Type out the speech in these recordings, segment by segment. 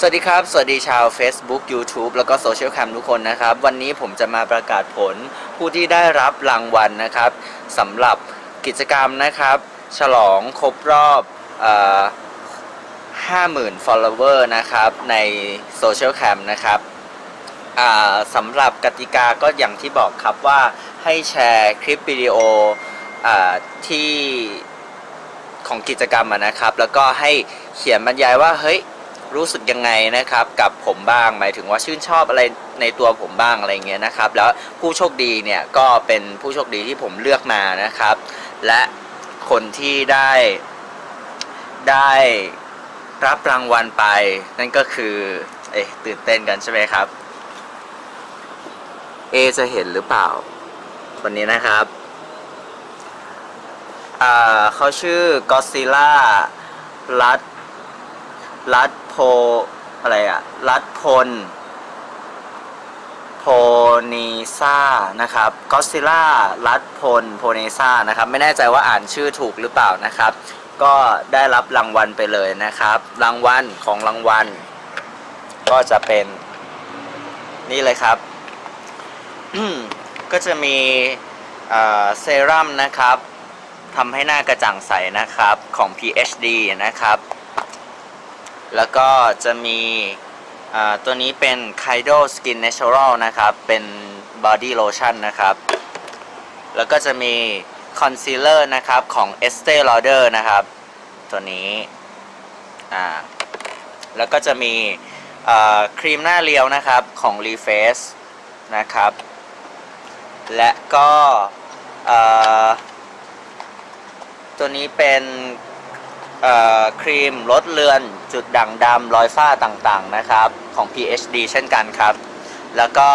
สวัสดีครับ สวัสดีชาว Facebook YouTube แล้วก็โซเชียลแคมทุกคนนะครับ วันนี้ผมจะมาประกาศผลผู้ที่ได้รับรางวัลนะครับสำหรับกิจกรรมนะครับ ฉลองครบรอบ50,000 follower นะครับในโซเชียลแคมนะครับสำหรับกติกาก็อย่างที่บอกครับว่าให้แชร์คลิปวิดีโออที่ของกิจกรรมนะครับ แล้วก็ให้เขียนบรรยายว่าเฮ้ย รู้สึกยังไงนะครับกับผมบ้างหมายถึงว่าชื่นชอบอะไรในตัวผมบ้างอะไรเงี้ยนะครับ แล้วผู้โชคดีเนี่ยก็เป็นผู้โชคดีที่ผมเลือกมานะครับ และคนที่ได้ได้รับรางวัลไป นั่นก็คือเอ๊ะตื่นเต้นกันใช่ไหมครับเอจะเห็นหรือเปล่าวันนี้นะครับอ่าเขาชื่อ Godzilla รัดรัฐโพ อะไรอะรัฐพล โพนีซ่านะครับก็ซิล่ารัฐพล โพนีซ่านะครับ ไม่แน่ใจว่าอ่านชื่อถูกหรือเปล่านะครับ ก็ได้รับรางวัลไปเลยนะครับ รางวัลของรางวัล ก็จะเป็นนี่เลยครับ ก็จะมีเอ่อเซรั่มนะครับทำให้หน้ากระจ่างใสนะครับของ PhD นะครับ แล้วก็จะมีตัวนี้เป็น Kaido Skin Natural นะครับ เป็น Body Lotion นะครับ แล้วก็จะมี Concealer นะครับ ของ Estee Lauder นะครับ ตัวนี้อ่าแล้วก็จะมีครีมหน้าเรียวนะครับของ Reface นะครับ และก็ตัวนี้เป็น ครีมลดเลือน จุดด่างดำรอยฝ้าต่างๆนะครับ ของ PhD เช่นกันครับ แล้วก็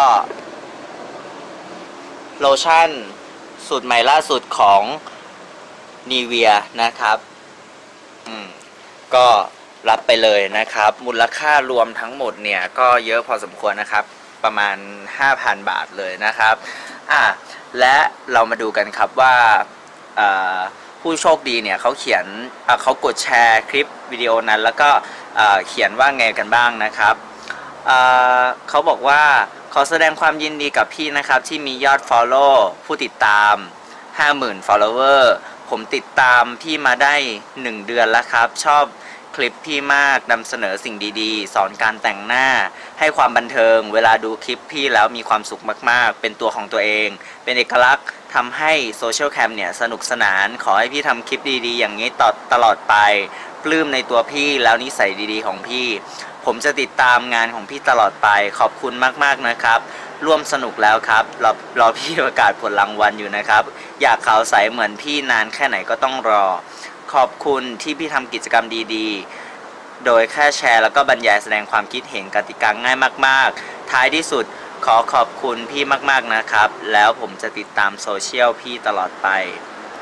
โลชั่น สูตรใหม่ล่าสุดของ n i v e a นะครับอืมก็รับไปเลยนะครับ มูลค่ารวมทั้งหมดเนี่ย ก็เยอะพอสมควรนะครับ ประมาณ 5,000 บาทเลยนะครับ อะ และเรามาดูกันครับว่าอ่อ ผู้โชคดีเนี่ยเขาเขียนเขากดแชร์คลิปวิดีโอนั้น แล้วก็เขียนว่าไงกันบ้างนะครับเอ่อเขาบอกว่าขอแสดงความยินดีกับพี่นะครับ ที่มียอด Follow ผู้ติดตาม 50,000 follower ผมติดตามพี่มาได้ 1 เดือนแล้วครับ ชอบ คลิปพี่มากนำเสนอสิ่งดีๆ สอนการแต่งหน้า ให้ความบันเทิง เวลาดูคลิปพี่แล้วมีความสุขมากๆ เป็นตัวของตัวเอง เป็นเอกลักษณ์ทำให้โซเชียลแคมเนี่ยสนุกสนาน ขอให้พี่ทำคลิปดีๆ อย่างนี้ต่อตลอดไป ปลื้มในตัวพี่แล้วนิสัยดีๆ ของพี่ ผมจะติดตามงานของพี่ตลอดไป ขอบคุณมากๆนะครับ ร่วมสนุกแล้วครับ รอรอพี่ประกาศผลรางวัลอยู่นะครับ อยากขาวใสเหมือนพี่นานแค่ไหนก็ต้องรอ ขอบคุณที่พี่ทำกิจกรรมดีๆ โดยแค่แชร์แล้วก็บรรยายแสดงความคิดเห็นกติกาง่ายมาก ๆ ท้ายที่สุดขอขอบคุณพี่มากๆนะครับ แล้วผมจะติดตามโซเชียลพี่ตลอดไป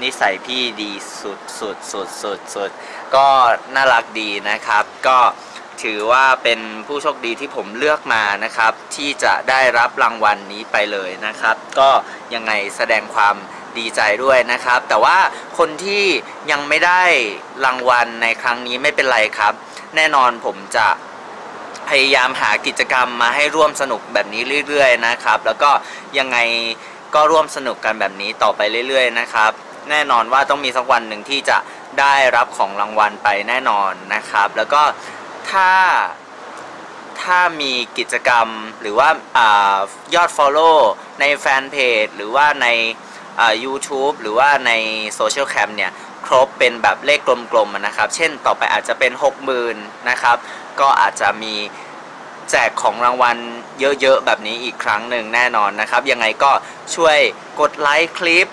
นิสัยพี่ดีสุดสุดสุดสุดสุดก็น่ารักดีนะครับ ก็ถือว่าเป็นผู้โชคดีที่ผมเลือกมานะครับ ที่จะได้รับรางวัลนนี้ไปเลยนะครับ ก็ยังไงแสดงความ ดีใจด้วยนะครับ แต่ว่าคนที่ยังไม่ได้รางวัลในครั้งนี้ไม่เป็นไรครับ แน่นอนผมจะพยายามหากิจกรรมมาให้ร่วมสนุกแบบนี้เรื่อย ๆ นะครับ แล้วก็ยังไงก็ร่วมสนุกกันแบบนี้ต่อไปเรื่อย ๆ นะครับ แน่นอนว่าต้องมีสักวันหนึ่งที่จะได้รับของรางวัลไปแน่นอนนะครับ แล้วก็ถ้าถ้ามีกิจกรรมหรือว่าอยอด Follow ในแฟนเพจหรือว่าใน อ่า YouTube หรือว่าในโซเชียลแคมเนี่ยครบเป็นแบบเลขกลมๆนะครับ เช่นต่อไปอาจจะเป็น 60,000นะครับ ก็อาจจะมีแจกของรางวัลเยอะๆ แบบนี้อีกครั้งหนึ่งแน่นอนนะครับ ยังไงก็ช่วยกดไลค์คลิป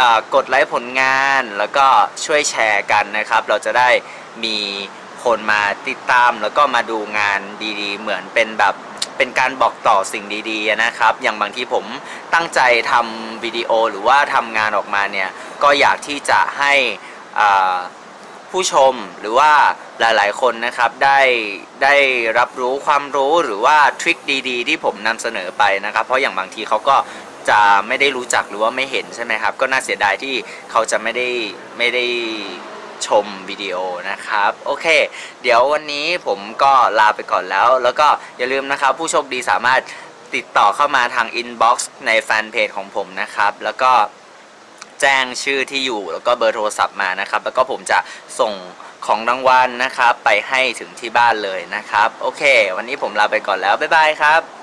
อ่ากดไลค์ผลงานแล้วก็ช่วยแชร์กันนะครับ เราจะได้มีคนมาติดตามแล้วก็มาดูงานดีๆ เหมือนเป็นแบบ เป็นการบอกต่อสิ่งดีๆนะครับ อย่างบางทีผมตั้งใจทำวิดีโอหรือว่าทำงานออกมาเนี่ยก็อยากที่จะให้ผู้ชมหรือว่าหลายๆ คนนะครับได้ได้รับรู้ความรู้หรือว่าทริคดีๆ ที่ผมนำเสนอไปนะครับ เพราะอย่างบางทีเขาก็จะไม่ได้รู้จักหรือว่าไม่เห็นใช่ไหมครับ ก็น่าเสียดายที่เขาจะไม่ได้ไม่ได้ ชมวิดีโอนะครับ โอเค เดี๋ยววันนี้ผมก็ลาไปก่อนแล้ว แล้วก็อย่าลืมนะครับ ผู้โชคดีสามารถติดต่อเข้ามาทางอินบ็อกซ์ในแฟนเพจของผมนะครับ แล้วก็แจ้งชื่อที่อยู่แล้วก็เบอร์โทรศัพท์มานะครับ แล้วก็ผมจะส่งของรางวัลนะครับ ไปให้ถึงที่บ้านเลยนะครับ โอเค วันนี้ผมลาไปก่อนแล้ว บ๊ายบายครับ